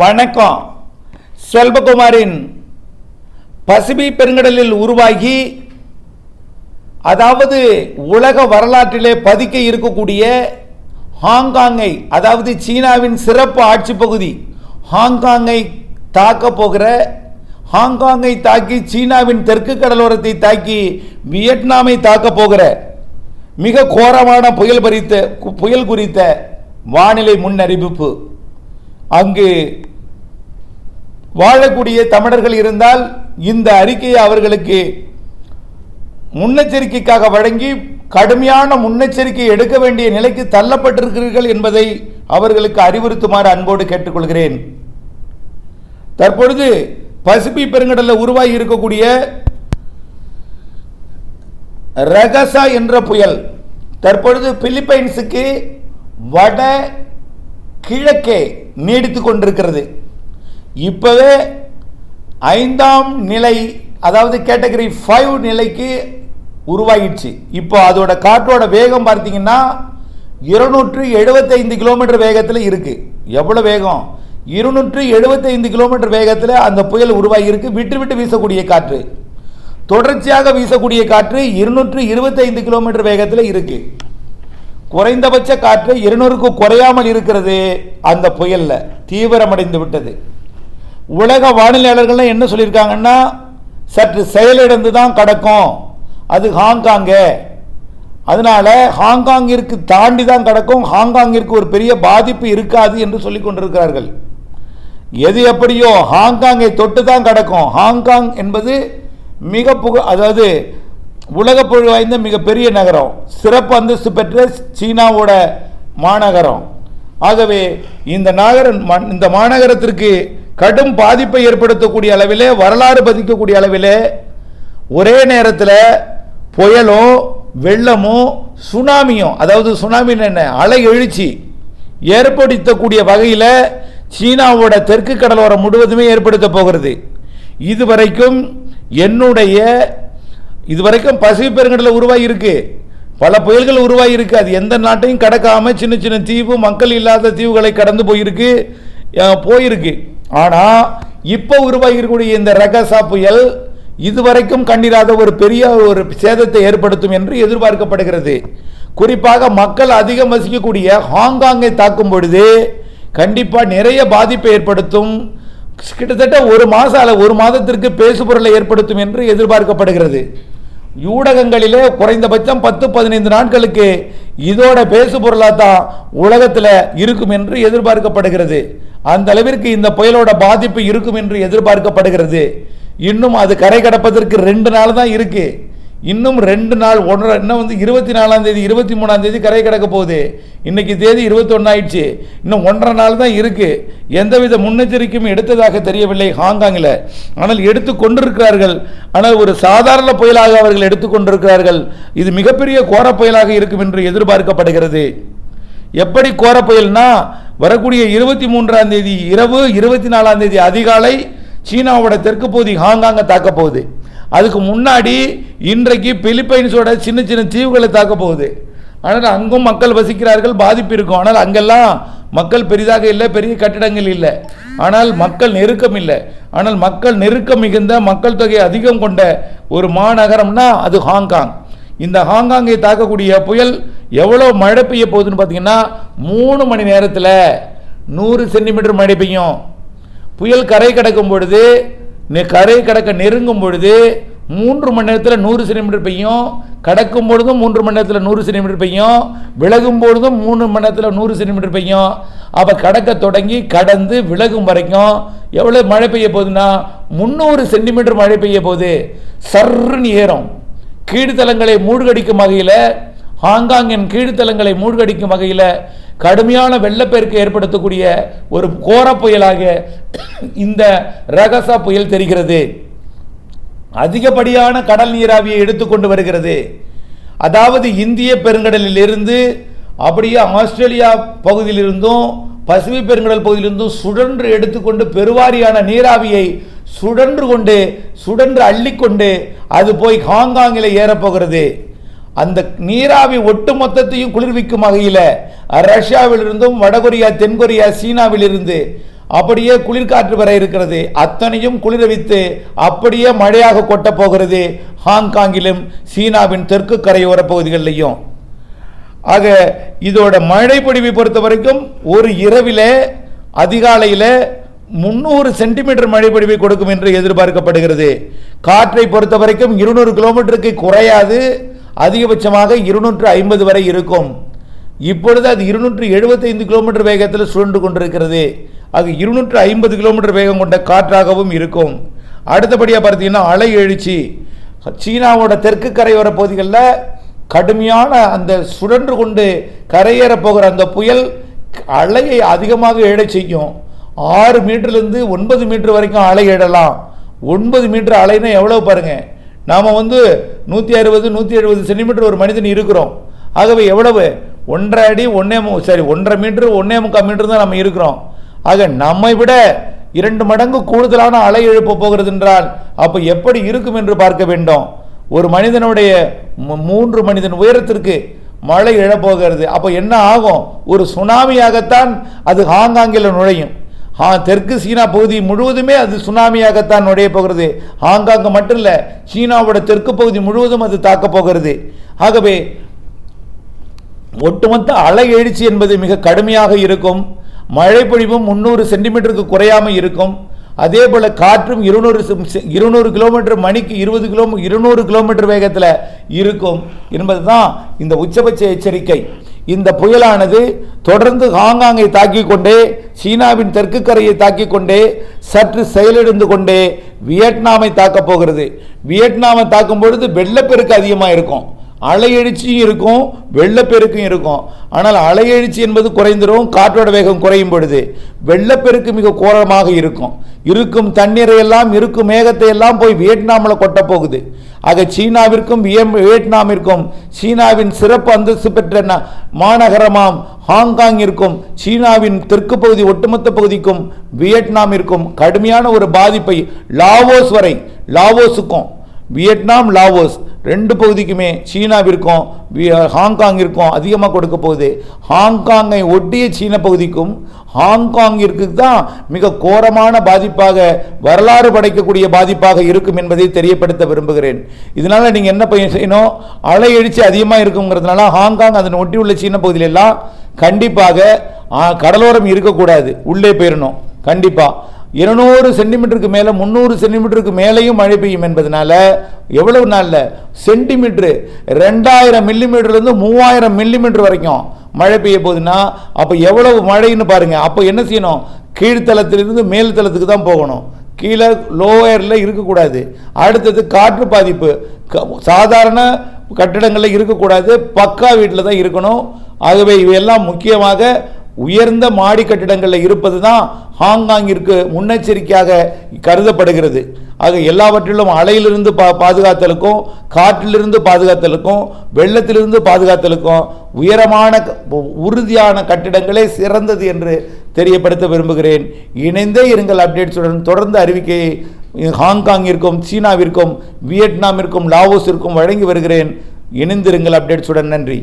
வணக்கம். செல்வகுமாரின் பசிபி பெருங்கடலில் உருவாகி அதாவது உலக வரலாற்றிலே பதிக்க இருக்கக்கூடிய ஹாங்காங்கை அதாவது சீனாவின் சிறப்பு ஆட்சி பகுதி ஹாங்காங்கை தாக்க போகிற ஹாங்காங்கை தாக்கி சீனாவின் தெற்கு கடலோரத்தை தாக்கி வியட்நாமை தாக்க போகிற மிக கோரமான புயல் பறித்த புயல் குறித்த வானிலை முன்னறிவிப்பு. அங்கு வாழக்கூடிய தமிழர்கள் இருந்தால் இந்த அறிக்கையை அவர்களுக்கு முன்னெச்சரிக்கைக்காக வழங்கி கடுமையான முன்னெச்சரிக்கை எடுக்க வேண்டிய நிலைக்கு தள்ளப்பட்டிருக்கிறீர்கள் என்பதை அவர்களுக்கு அறிவுறுத்துமாறு அன்போடு கேட்டுக்கொள்கிறேன். தற்பொழுது பசிபி பெருங்கடலில் உருவாகி இருக்கக்கூடிய ரகசா என்ற புயல் தற்பொழுது பிலிப்பைன்ஸுக்கு வட கிழக்கே நீடித்து கொண்டிருக்கிறது. இப்போவே ஐந்தாம் நிலை அதாவது கேட்டகரி ஃபைவ் நிலைக்கு உருவாகிடுச்சு. இப்போ அதோட காற்றோட வேகம் பார்த்தீங்கன்னா இருநூற்று எழுபத்தைந்து கிலோமீட்டர் வேகத்தில் இருக்குது எவ்வளோ வேகம்? இருநூற்று எழுபத்தைந்து கிலோமீட்டர் வேகத்தில் அந்த புயல் உருவாகியிருக்கு. விட்டு விட்டு வீசக்கூடிய காற்று. தொடர்ச்சியாக வீசக்கூடிய காற்று இருநூற்று இருபத்தைந்து கிலோமீட்டர் வேகத்தில் இருக்கு. குறைந்தபட்ச காற்று இருநூறுக்கு குறையாமல் இருக்கிறது அந்த புயலில். தீவிரமடைந்து விட்டது. உலக வானிலையாளர்கள்லாம் என்ன சொல்லியிருக்காங்கன்னா சற்று செயலிழந்து தான் கிடக்கும். அது ஹாங்காங்கு. அதனால் ஹாங்காங்கிற்கு தாண்டி தான் கிடக்கும். ஹாங்காங்கிற்கு ஒரு பெரிய பாதிப்பு இருக்காது என்று சொல்லி கொண்டிருக்கிறார்கள். எது எப்படியோ ஹாங்காங்கை தொட்டு தான் கிடக்கும். ஹாங்காங் என்பது மிக புக அதாவது உலக புகழ் வாய்ந்த மிகப்பெரிய நகரம். சிறப்பு அந்தஸ்து பெற்ற சீனாவோட மாநகரம். ஆகவே இந்த நகரம் இந்த மாநகரத்திற்கு கடும் பாதிப்பை ஏற்படுத்தக்கூடிய அளவிலே வரலாறு பதிக்கக்கூடிய அளவிலே ஒரே நேரத்தில் புயலும் வெள்ளமும் சுனாமியும் அதாவது சுனாமின்னு என்ன அலை எழுச்சி ஏற்படுத்தக்கூடிய வகையில் சீனாவோட தெற்கு கடலோரம் முழுவதுமே ஏற்படுத்த போகிறது. இதுவரைக்கும் என்னுடைய இதுவரைக்கும் பசிபிக் பெருங்கடலில் உருவாகி இருக்கு பல புயல்கள் உருவாகி இருக்கு அது எந்த நாட்டையும் கடக்காமல் சின்ன சின்ன தீவு மக்கள் இல்லாத தீவுகளை கடந்து போயிருக்கு போயிருக்கு. ஆனால் இப்போ உருவாகி இருக்கக்கூடிய இந்த ரகசா புயல் இதுவரைக்கும் கண்டிராத ஒரு பெரிய ஒரு சேதத்தை ஏற்படுத்தும் என்று எதிர்பார்க்கப்படுகிறது. குறிப்பாக மக்கள் அதிகம் வசிக்கக்கூடிய ஹாங்காங்கை தாக்கும் பொழுது கண்டிப்பாக நிறைய பாதிப்பை ஏற்படுத்தும். கிட்டத்தட்ட ஒரு மாதம் அல்ல ஒரு மாதத்திற்கு பேசுபொருளை ஏற்படுத்தும் என்று எதிர்பார்க்கப்படுகிறது. ஊடகங்களிலே குறைந்தபட்சம் பத்து பதினைந்து நாட்களுக்கு இதோட பேசுபொருளாக தான் உலகத்தில் இருக்கும் என்று எதிர்பார்க்கப்படுகிறது. அந்த அளவிற்கு இந்த புயலோட பாதிப்பு இருக்கும் என்று எதிர்பார்க்கப்படுகிறது. இன்னும் அது கரை கடப்பதற்கு ரெண்டு நாள் தான் இருக்கு. இன்னும் ரெண்டு நாள் ஒன்றரை இன்னும் வந்து இருபத்தி நாலாம் தேதி இருபத்தி மூணாம் தேதி கரை கிடக்க போகுது. இன்னைக்கு தேதி இருபத்தொன்னு ஆயிடுச்சு. இன்னும் ஒன்றரை நாள் தான் இருக்கு. எந்தவித முன்னெச்சரிக்கையும் எடுத்ததாக தெரியவில்லை ஹாங்காங்கில். ஆனால் எடுத்து கொண்டிருக்கிறார்கள். ஆனால் ஒரு சாதாரண புயலாக அவர்கள் எடுத்துக்கொண்டிருக்கிறார்கள் இது மிகப்பெரிய கோர புயலாக இருக்கும் என்று எதிர்பார்க்கப்படுகிறது. எப்படி கோர புயல்னா வரக்கூடிய இருபத்தி மூன்றாம் தேதி இரவு இருபத்தி நாலாம் தேதி அதிகாலை சீனாவோட தெற்கு பகுதி ஹாங்காங்கை தாக்க போகுது. அதுக்கு முன்னாடி இன்றைக்கு பிலிப்பைன்ஸோட சின்ன சின்ன தீவுகளை தாக்க போகுது. ஆனால் அங்கும் மக்கள் வசிக்கிறார்கள் பாதிப்பு இருக்கும். ஆனால் அங்கெல்லாம் மக்கள் பெரிதாக இல்லை பெரிய கட்டிடங்கள் இல்லை. ஆனால் மக்கள் நெருக்கம் இல்லை. ஆனால் மக்கள் நெருக்கம் மிகுந்த மக்கள் தொகை அதிகம் கொண்ட ஒரு மாநகரம்னா அது ஹாங்காங். இந்த ஹாங்காங்கை தாக்கக்கூடிய புயல் எவ்வளோ மழை பெய்ய போகுதுன்னு பார்த்தீங்கன்னா மூணு மணி நேரத்தில் நூறு சென்டிமீட்டர் மழை பெய்யும். புயல் கரை கடக்கும் பொழுது நெ- கரை கடக்க நெருங்கும் பொழுது மூன்று மணி நேரத்தில் நூறு சென்டிமீட்டர் பெய்யும். கடக்கும் பொழுதும் மூன்று மணி நேரத்தில் நூறு சென்டிமீட்டர் பெய்யும். விலகும் பொழுதும் மூணு மணி நேரத்தில் நூறு சென்டிமீட்டர் பெய்யும். அப்போ கடக்க தொடங்கி கடந்து விலகும் வரைக்கும் எவ்வளோ மழை பெய்ய போகுதுன்னா முந்நூறு சென்டிமீட்டர் மழை பெய்ய போகுது. சர்ன்னு ஏறும். கீழ்த்தலங்களை மூழ்கடிக்கும் வகையில் ஹாங்காங்கின் கீழ்த்தலங்களை மூழ்கடிக்கும் வகையில் கடுமையான வெள்ளப்பெருக்கு ஏற்படுத்தக்கூடிய ஒரு கோர புயலாக இந்த ரகசா புயல் தெரிகிறது. அதிகப்படியான கடல் நீராவியை எடுத்துக்கொண்டு வருகிறது. அதாவது இந்திய பெருங்கடலில் இருந்து அப்படியே ஆஸ்திரேலியா பகுதியிலிருந்தும் பசிபிக் பெருங்கடல் பகுதியிலிருந்தும் சுழன்று எடுத்துக்கொண்டு பெருவாரியான நீராவியை சுழன்று கொண்டு சுழன்று அள்ளிக்கொண்டு அது போய் ஹாங்காங்கில் ஏறப்போகிறது. அந்த நீராவி ஒட்டு மொத்தத்தையும் குளிர்விக்கும் வகையில் ரஷ்யாவிலிருந்தும் வடகொரியா தென்கொரியா சீனாவிலிருந்து அப்படியே குளிர்காற்று வர இருக்கிறது. அத்தனையும் குளிரவித்து அப்படியே மழையாக கொட்டப் போகிறது ஹாங்காங்கிலும் சீனாவின் தெற்கு கரையோர பகுதிகளிலையும். ஆக இதோட மழை பொழிவை பொறுத்த வரைக்கும் ஒரு இரவில் அதிகாலையில் முந்நூறு சென்டிமீட்டர் மழை பொழிவை கொடுக்கும் என்று எதிர்பார்க்கப்படுகிறது. காற்றை பொறுத்த வரைக்கும் இருநூறு கிலோமீட்டருக்கு குறையாது. அதிகபட்சமாக இருநூற்று ஐம்பது வரை இருக்கும். இப்பொழுது அது இருநூற்று எழுபத்தைந்து கிலோமீட்டர் வேகத்தில் சுழன்று கொண்டிருக்கிறது. அது இருநூற்று ஐம்பது கிலோமீட்டர் வேகம் கொண்ட காற்றாகவும் இருக்கும். அடுத்தபடியாக பார்த்தீங்கன்னா அலை எழுச்சி. சீனாவோட தெற்கு கரையோர பகுதிகளில் கடுமையான அந்த சுழன்று கொண்டு கரையேற போகிற அந்த புயல் அலையை அதிகமாக எழச் செய்யும். ஆறு மீட்டர்லேருந்து ஒன்பது மீட்டர் வரைக்கும் அலை எழலாம். ஒன்பது மீட்டர் அலைன்னா எவ்வளோ பாருங்க? நாம் வந்து நூற்றி அறுபது நூற்றி எழுபது சென்டிமீட்டர் ஒரு மனிதன் இருக்கிறோம். ஆகவே எவ்வளவு? ஒன்றரை அடி ஒன்றே மு சரி ஒன்றரை மீட்டர் ஒன்றே முக்கால் மீட்டர் தான் நம்ம இருக்கிறோம். ஆக நம்மை விட இரண்டு மடங்கு கூடுதலான அலை எழுப்ப போகிறது என்றால் அப்போ எப்படி இருக்கும் என்று பார்க்க வேண்டும். ஒரு மனிதனுடைய மு- மூன்று மனிதன் உயரத்திற்கு மழை எழப்போகிறது. அப்போ என்ன ஆகும்? ஒரு சுனாமியாகத்தான் அது ஹாங்காங்கில் நுழையும். ஆ தெற்கு சீனா பகுதி முழுவதுமே அது சுனாமியாகத்தான் நுழைய போகிறது. ஹாங்காங் மட்டும் இல்லை சீனாவோட தெற்கு பகுதி முழுவதும் அது தாக்கப் போகிறது. ஆகவே ஒட்டுமொத்த அலை எழுச்சி என்பது மிக கடுமையாக இருக்கும். மழை பொழிவும் முந்நூறு சென்டிமீட்டருக்கு குறையாமல் இருக்கும். அதே போல் காற்றும் இருநூறு இருநூறு கிலோமீட்டர் மணிக்கு இருபது கிலோ இருநூறு கிலோமீட்டர் வேகத்தில் இருக்கும் என்பது தான் இந்த உச்சபட்ச எச்சரிக்கை. இந்த புயலானது தொடர்ந்து ஹாங்காங்கை தாக்கிக் கொண்டே சீனாவின் தெற்கு கரையை தாக்கிக் கொண்டே சற்று செயலிழந்து கொண்டே வியட்நாமை தாக்கப் போகிறது. வியட்நாமை தாக்கும் பொழுது வெள்ளப்பெருக்கு அதிகமாக இருக்கும் அலையெழுச்சியும் இருக்கும் வெள்ளப்பெருக்கும் இருக்கும். ஆனால் அலையெழுச்சி என்பது குறைந்துடும் காற்றோட வேகம் குறையும் பொழுது வெள்ளப்பெருக்கு மிக கோரமாக இருக்கும். இருக்கும் தண்ணீரை எல்லாம் இருக்கும் மேகத்தை எல்லாம் போய் வியட்நாமில் கொட்ட போகுது. ஆக சீனாவிற்கும் வியம் வியட்நாமிற்கும் சீனாவின் சிறப்பு அந்தஸ்து பெற்ற ந- மாநகரமாம் ஹாங்காங்கிற்கும் சீனாவின் தெற்கு பகுதி ஒட்டுமொத்த பகுதிக்கும் வியட்நாமிற்கும் கடுமையான ஒரு பாதிப்பை லாவோஸ் வரை லாவோஸுக்கும் வியட்நாம் லாவோஸ் ரெண்டு பகுதிக்குமே சீனாவிற்கும் வி- ஹாங்காங்கிற்கும் அதிகமாக கொடுக்க போகுது. ஹாங்காங்கை ஒட்டிய சீன பகுதிக்கும் ஹாங்காங்கிற்கு தான் மிக கோரமான பாதிப்பாக வரலாறு படைக்கக்கூடிய பாதிப்பாக இருக்கும் என்பதை தெரியப்படுத்த விரும்புகிறேன். இதனால் நீங்கள் என்ன பையன் செய்யணும்? அலை எழுச்சி அதிகமாக இருக்குங்கிறதுனால ஹாங்காங் அதன் ஒட்டியுள்ள சீன பகுதியிலெல்லாம் கண்டிப்பாக கடலோரம் இருக்கக்கூடாது. உள்ளே போயிடணும் கண்டிப்பாக இருநூறு சென்டிமீட்டருக்கு மேலே முந்நூறு சென்டிமீட்டருக்கு மேலேயும் மழை பெய்யும் என்பதனால எவ்வளவு நாளில்? சென்டிமீட்ரு ரெண்டாயிரம் மில்லிமீட்டர்லேருந்து மூவாயிரம் மில்லிமீட்டர் வரைக்கும் மழை பெய்ய போகுதுன்னா அப்போ எவ்வளவு மழைன்னு பாருங்கள் அப்போ என்ன செய்யணும்? கீழ்த்தளத்திலிருந்து மேல் தளத்துக்கு தான் போகணும். கீழே லோயரில் இருக்கக்கூடாது. அடுத்தது காற்று பாதிப்பு. க- சாதாரண கட்டிடங்களில் இருக்கக்கூடாது. பக்கா வீட்டில் தான் இருக்கணும். ஆகவே இவையெல்லாம் முக்கியமாக உயர்ந்த மாடி கட்டிடங்களில் இருப்பது தான் ஹாங்காங்கிற்கு முன்னெச்சரிக்கையாக கருதப்படுகிறது. ஆக எல்லாவற்றிலும் அலையிலிருந்து பா பாதுகாத்தலுக்கும் காற்றிலிருந்து பாதுகாத்தலுக்கும் வெள்ளத்திலிருந்து பாதுகாத்தலுக்கும் உயரமான உறுதியான கட்டிடங்களே சிறந்தது என்று தெரியப்படுத்த விரும்புகிறேன். இணைந்தே இருங்கள் அப்டேட்ஸுடன். தொடர்ந்து அறிவிக்கையை ஹாங்காங்கிற்கும் சீனாவிற்கும் வியட்நாமிற்கும் லாவோஸிற்கும் வழங்கி வருகிறேன். இணைந்திருங்கள் அப்டேட்ஸுடன். நன்றி.